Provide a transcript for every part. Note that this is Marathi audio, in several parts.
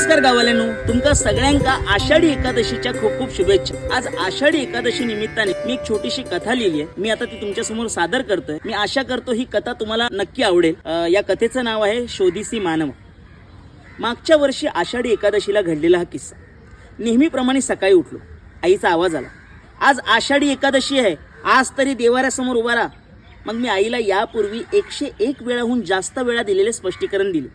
नमस्कार गावाल्यानो तुमका सगळ्यांका आषाढी एकादशीच्या खूप खूप शुभेच्छा. आज आषाढी एकादशी निमित्ताने मी एक छोटीशी कथा लिहिली आहे. मी आता ती तुमच्यासमोर सादर करतोय. मी आशा करतो ही कथा तुम्हाला नक्की आवडेल. या कथेचं नाव आहे शोधीसी मानव. मागच्या वर्षी आषाढी एकादशीला घडलेला हा किस्सा. नेहमीप्रमाणे सकाळी उठलो. आईचा आवाज आला. आज आषाढी एकादशी आहे. आज तरी देवाऱ्यासमोर उभा राहा. मग मी आईला यापूर्वी एकशे एक वेळाहून जास्त वेळा दिलेले स्पष्टीकरण दिले.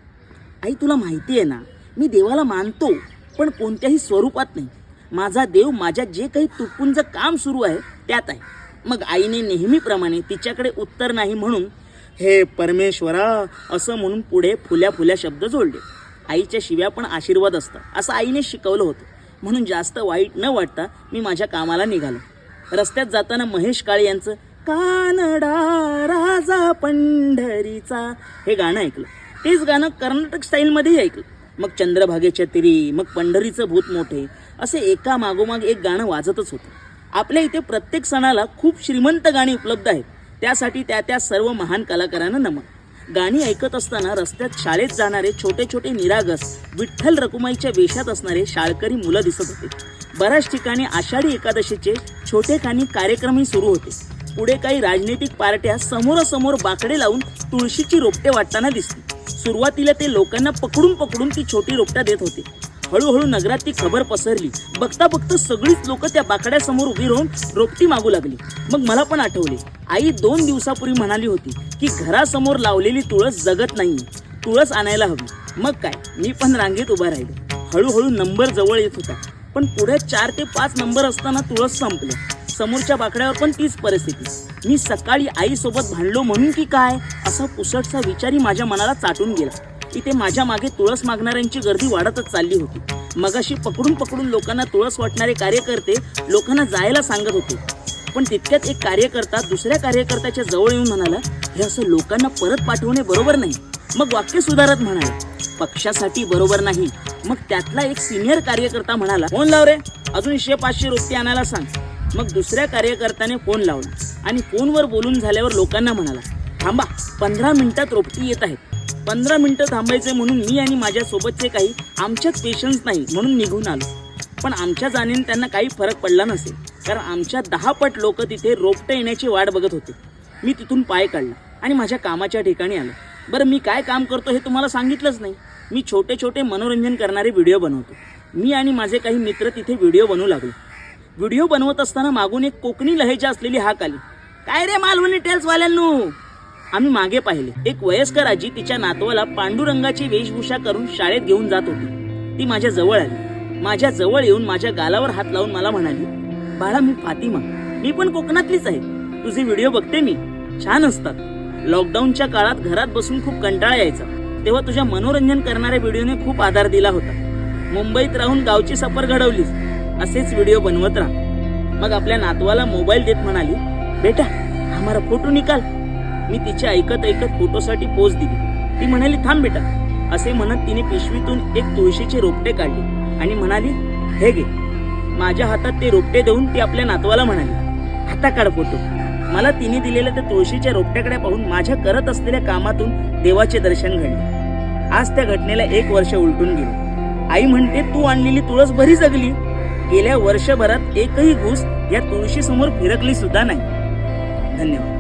आई तुला माहिती आहे ना मी देवाला मानतो पण कोणत्याही स्वरूपात नाही. माझा देव माझ्या जे काही तुटपुंज काम सुरू आहे त्यात आहे. मग आईने नेहमीप्रमाणे तिच्याकडे उत्तर नाही म्हणून हे परमेश्वरा असं म्हणून पुढे फुल्या फुल्या शब्द जोडले. आईच्या शिव्या पण आशीर्वाद असतात असं आईने शिकवलं होतं. म्हणून जास्त वाईट न वाटता मी माझ्या कामाला निघालो. रस्त्यात जाताना महेश काळे यांचं कानडा राजा पंढरीचा हे गाणं ऐकलं. तेच गाणं कर्नाटक स्टाईलमध्येही ऐकलं. मग चंद्रभागेच्या तिरी मग पंढरीचं भूत मोठे असे एका मागोमाग एक गाणं वाजतच होतं. आपल्या इथे प्रत्येक सणाला खूप श्रीमंत गाणी उपलब्ध आहेत. त्यासाठी त्या त्या सर्व महान कलाकारांना नमन. गाणी ऐकत असताना रस्त्यात शाळेत जाणारे छोटे छोटे निरागस विठ्ठल रकुमाईच्या वेशात असणारे शाळकरी मुलं दिसत होते. बऱ्याच ठिकाणी आषाढी एकादशीचे छोटे खाणी कार्यक्रमही सुरू होते. पुढे काही राजनैतिक पार्ट्या समोरासमोर बाकडे लावून तुळशीची रोपटे वाटताना दिसली. सुरुवातीला ते लोकांना पकडून पकडून ती छोटी रोपट्या देत होते. हळूहळू नगरात ती खबर पसरली. बघता बघता सगळीच लोक त्या बाकड्यासमोर उभी राहून रोपटी मागू लागली. मग मला पण आठवले. आई दोन दिवसापूर्वी म्हणाली होती की घरासमोर लावलेली तुळस जगत नाही तुळस आणायला हवी. मग काय? मी पण रांगेत उभा राहिलो. हळूहळू नंबर जवळ येत होता. पण पुढे चार ते पाच नंबर असताना तुळस संपलं. समोरच्या बाकड्यावर पण तीच परिस्थिती. मी सकाळी आईसोबत भांडलो म्हणून की काय? असा पुसटचा विचारही माझ्या मनाला चाटून गेला. इथे माझ्या मागे तुळस मागणाऱ्यांची गर्दी वाढतच चालली होती. मगाशी पकडून पकडून लोकांना तुळस वाटणारे कार्यकर्ते लोकांना जायला सांगत होते. पण तितक्यात एक कार्यकर्ता दुसऱ्या कार्यकर्त्याच्या जवळ येऊन म्हणाला हे असं लोकांना परत पाठवणे बरोबर नाही. मग वाक्य सुधारत म्हणाले पक्षासाठी बरोबर नाही. मग त्यातला एक सिनियर कार्यकर्ता म्हणाला फोन लाव रे अजून शे पाचशे रोपटी आणायला सांग. मग दुसऱ्या कार्यकर्त्याने फोन लावला आणि फोनवर बोलून झाल्यावर लोकांना म्हणाला थांबा पंधरा मिनिटात रोपटी येत आहेत. पंधरा मिनिटं थांबायचे म्हणून मी आणि माझ्यासोबतचे काही आमच्यात पेशन्स नाही म्हणून निघून आलो. पण आमच्या जाणीने त्यांना काही फरक पडला नसेल कारण आमच्या दहा पट लोक तिथे रोपटं येण्याची वाट बघत होते. मी तिथून पाय काढला आणि माझ्या कामाच्या ठिकाणी आलो. बरं मी काय काम करतो हे तुम्हाला सांगितलंच नाही. मी छोटे छोटे मनोरंजन करणारे व्हिडिओ बनवतो. मी आणि माझे काही मित्र तिथे व्हिडिओ बनवू लागलो. व्हिडिओ बनवत असताना मागून एक कोकणी लहेजा असलेली हाक आली. काय रे मालवणी टेल्सवाल्यांनो? आम्ही मागे पाहिले. एक वयस्कर आजी तिच्या नातवाला पांडुरंगाची वेशभूषा करून शाळेत घेऊन जात होती. ती माझ्या जवळ आली. माझ्या जवळ येऊन माझ्या गालावर हात लावून मला म्हणाली बाळा मी फातिमा. मी पण कोकणातलीच आहे. तुझे व्हिडिओ बघते मी. छान असतात. लॉकडाऊनच्या काळात घरात बसून खूप कंटाळा यायचा. तेव्हा तुझ्या मनोरंजन करणाऱ्या व्हिडिओने खूप आधार दिला होता. मुंबईत राहून गावची सफर घडवलीस. असेच व्हिडिओ बनवत राहा. मग आपल्या नातवाला मोबाईल देत म्हणाली बेटा आम्हाला फोटो निकाल. मी तिचे ऐकत ऐकत फोटोसाठी पोज दिली. ती म्हणाली थांब बेटा. असे म्हणत तिने पिशवीतून एक तुळशीचे रोपटे काढले आणि म्हणाली हे घे. माझ्या हातात ते रोपटे देऊन ती आपल्या नातवाला म्हणाली आता काढ फोटो. मला तिने दिलेल्या त्या तुळशीच्या रोपट्याकडे पाहून माझ्या करत असलेल्या कामातून देवाचे दर्शन घडले. आज त्या घटनेला एक वर्ष उलटून गेले. आई म्हणते तू आणलेली तुळस बरी जगली. गेल्या वर्षभरात एकही घुस या तुळशी समोर फिरकली सुद्धा नाही. धन्यवाद.